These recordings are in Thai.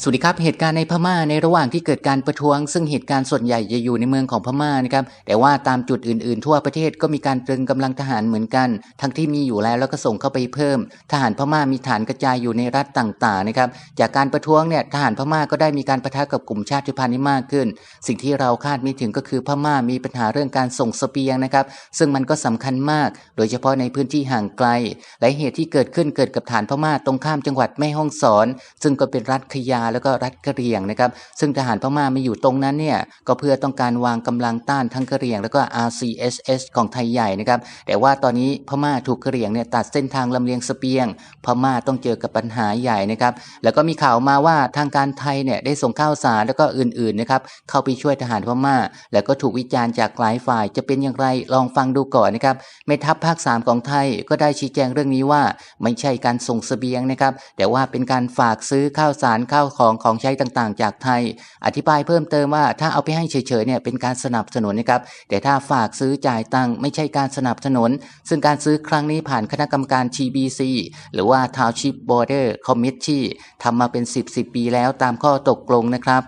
สวัสดีครับเหตุการณ์ในพม่าในระหว่างที่เกิดการประท้วง ซึ่งเหตุการณ์ส่วนใหญ่จะอยู่ในเมืองของพม่านะครับแต่ว่าตามจุดอื่นๆ ทั่วประเทศก็มีการตรึงกำลังทหารเหมือนกัน ทั้งที่มีอยู่แล้วแล้วก็ส่งเข้าไปเพิ่ม ทหารพม่ามีฐานกระจายอยู่ในรัฐต่างๆนะครับจากการประท้วงเนี่ยทหารพม่าก็ได้มีการประทะกับกลุ่มชาติพันธุ์นี้มากขึ้น สิ่งที่เราคาดไม่ถึงก็คือพม่ามีปัญหาเรื่องการส่งสเสบียงนะครับซึ่งมันก็สำคัญมาก โดยเฉพาะในพื้นที่ห่างไกลและเหตุที่เกิดขึ้นเกิดกับฐานพม่าตรงข้ามจังหวัดแม่ฮ่องสอน ซึ่งก็เป็นรัฐขยาแล้วก็รัฐกะเหรี่ยงนะครับ ซึ่งทหารพม่ามาอยู่ตรงนั้นเนี่ยก็เพื่อต้องการวางกำลังต้านทั้งกะเหรี่ยง แล้วก็ RCSS ของไทยใหญ่นะครับ แต่ว่าตอนนี้พม่าถูกกะเหรี่ยงเนี่ยตัดเส้นทางลำเลียงสเสบียง พม่าต้องเจอกับปัญหาใหญ่นะครับ แล้วก็มีข่าวมาว่าทางการไทยเนี่ยได้ส่งข้าวสารแล้วก็อื่นๆนะครับเข้าไปช่วยทหารพม่า แล้วก็ถูกวิจารณ์จากหลายฝ่ายจะเป็นอย่างไรลองฟังดูก่อนนะครับแม่ทัพภาค 3 ของไทยก็ได้ชี้แจงเรื่องนี้ว่า ไม่ใช่การส่งสเสบียงนะครับแต่ว่าเป็นการฝากซื้อข้าวสารข้าวของของใช้ต่างๆ จากไทย อธิบายเพิ่มเติมว่าถ้าเอาไปให้เฉยๆเนี่ยเป็นการสนับสนุนนะครับแต่ถ้าฝากซื้อจ่ายตังค์ไม่ใช่การสนับสนุน ซึ่งการซื้อครั้งนี้ผ่านคณะกรรมการ TBC หรือว่า Township Border Committee ทำมาเป็น 10 10 ปีแล้วตามข้อตกลงนะครับ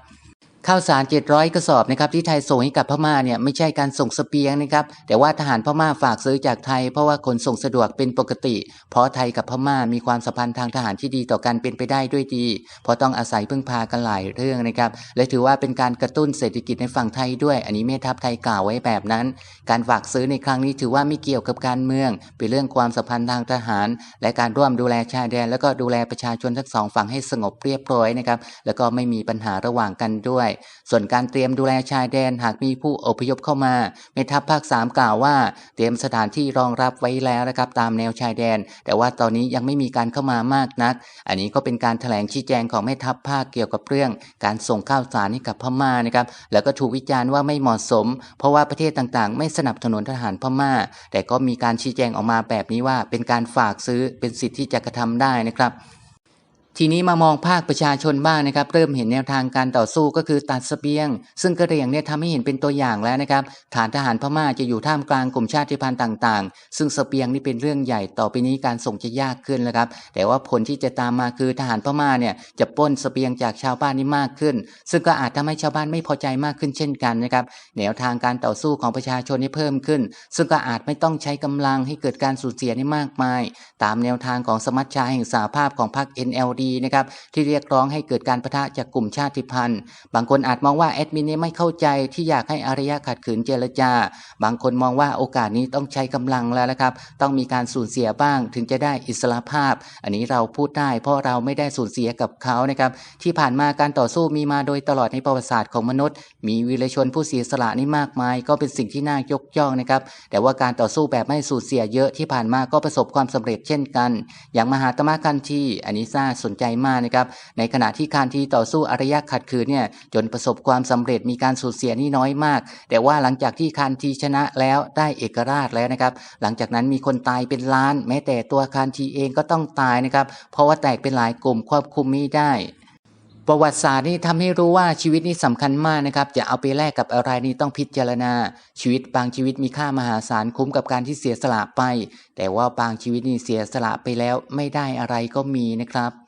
ข้าวสาร 700 กระสอบนะครับที่ไทยส่งให้กับพม่าเนี่ยไม่ใช่การส่งสเสบียงนะครับแต่ว่าทหารพม่าฝากซื้อจากไทย เพราะว่าขนส่งสะดวกเป็นปกติ เพราะไทยกับพม่ามีความสัมพันธ์ทางทหารที่ดีต่อกันเป็นไปได้ด้วยดี เพราะต้องอาศัยพึ่งพากันหลายเรื่องนะครับและถือว่าเป็นการกระตุ้นเศรษฐกิจในฝั่งไทยด้วย อันนี้แม่ทัพไทยกล่าวไว้แบบนั้น การฝากซื้อในครั้งนี้ถือว่าไม่เกี่ยวกับการเมือง เป็นเรื่องความสัมพันธ์ทางทหาร และการร่วมดูแลชายแดน แล้วก็ดูแลประชาชนทั้งสองฝั่งให้สงบเรียบร้อยนะครับแล้วก็ไม่มีปัญหาระหว่างกันด้วยส่วนการเตรียมดูแลชายแดนหากมีผู้อพยพเข้ามาแม่ทัพภาค 3 กล่าวว่า เตรียมสถานที่รองรับไว้แล้วนะครับตามแนวชายแดน แต่ว่าตอนนี้ยังไม่มีการเข้ามามากนัก อันนี้ก็เป็นการแถลงชี้แจงของแม่ทัพภาคเกี่ยวกับเรื่อง การส่งข้าวสารให้กับพม่านะครับแล้วก็ถูกวิจารณ์ว่าไม่เหมาะสม เพราะว่าประเทศต่างๆ ไม่สนับสนุนทหารพม่า แต่ก็มีการชี้แจงออกมาแบบนี้ว่าเป็นการฝากซื้อเป็นสิทธิ์ที่จะกระทำได้นะครับ ทีนี้มามองภาคประชาชนบ้างนะครับ เริ่มเห็นแนวทางการต่อสู้ก็คือตัดสเสบียง ซึ่งกระเรียงเนี่ยทำให้เห็นเป็นตัวอย่างแล้วนะครับ ฐานทหารพม่าจะอยู่ท่ามกลางกลุ่มชาติพันธุ์ต่าง ๆ ซึ่งสเสบียงนี่เป็นเรื่องใหญ่ต่อไปนี้การส่งจะยากขึ้นแล้วครับ แต่ว่าผลที่จะตามมาคือทหารพม่าเนี่ยจะปล้นสเสบียงจากชาวบ้านนี่มากขึ้น ซึ่งก็อาจทำให้ชาวบ้านไม่พอใจมากขึ้นเช่นกันนะครับแนวทางการต่อสู้ของประชาชนนี่เพิ่มขึ้น ซึ่งก็อาจไม่ต้องใช้กำลังให้เกิดการสูญเสียนี่มากมาย ตามแนวทางของสมัชชาแห่งสหภาพของพรรค NLD นะครับที่เรียกร้องให้เกิดการประทะจากกลุ่มชาติพันธุ์ บางคนอาจมองว่าแอดมินนี่ไม่เข้าใจที่อยากให้อารยะขัดขืนเจรจา บางคนมองว่าโอกาสนี้ต้องใช้กำลังแล้วนะครับ ต้องมีการสูญเสียบ้างถึงจะได้อิสรภาพ อันนี้เราพูดได้ เพราะเราไม่ได้สูญเสียกับเขานะครับ ที่ผ่านมาการต่อสู้มีมาโดยตลอดในประวัติศาสตร์ของมนุษย์ มีวีรชนผู้เสียสละนี่มากมาย ก็เป็นสิ่งที่น่ายกย่องนะครับ แต่ว่าการต่อสู้แบบไม่สูญเสียเยอะที่ผ่านมาก็ประสบความสำเร็จเช่นกัน อย่างมหาตมะคันทีอันนี้น่าสนใจมากนะครับ ในขณะที่คานทีต่อสู้อารยะขัดขืนเนี่ยจนประสบความสำเร็จมีการสูญเสียนี่น้อยมาก แต่ว่าหลังจากที่คานทีชนะแล้วได้เอกราชแล้วนะครับ หลังจากนั้นมีคนตายเป็นล้าน แม้แต่ตัวคานทีเองก็ต้องตายนะครับ เพราะว่าแตกเป็นหลายกลุ่มควบคุมไม่ได้ประวัติศาสตร์นี่ทำให้รู้ว่าชีวิตนี่สำคัญมากนะครับ จะเอาไปแลกกับอะไรนี่ต้องพิจารณา ชีวิตบางชีวิตมีค่ามหาศาลคุ้มกับการที่เสียสละไป แต่ว่าบางชีวิตนี่เสียสละไปแล้วไม่ได้อะไรก็มีนะครับ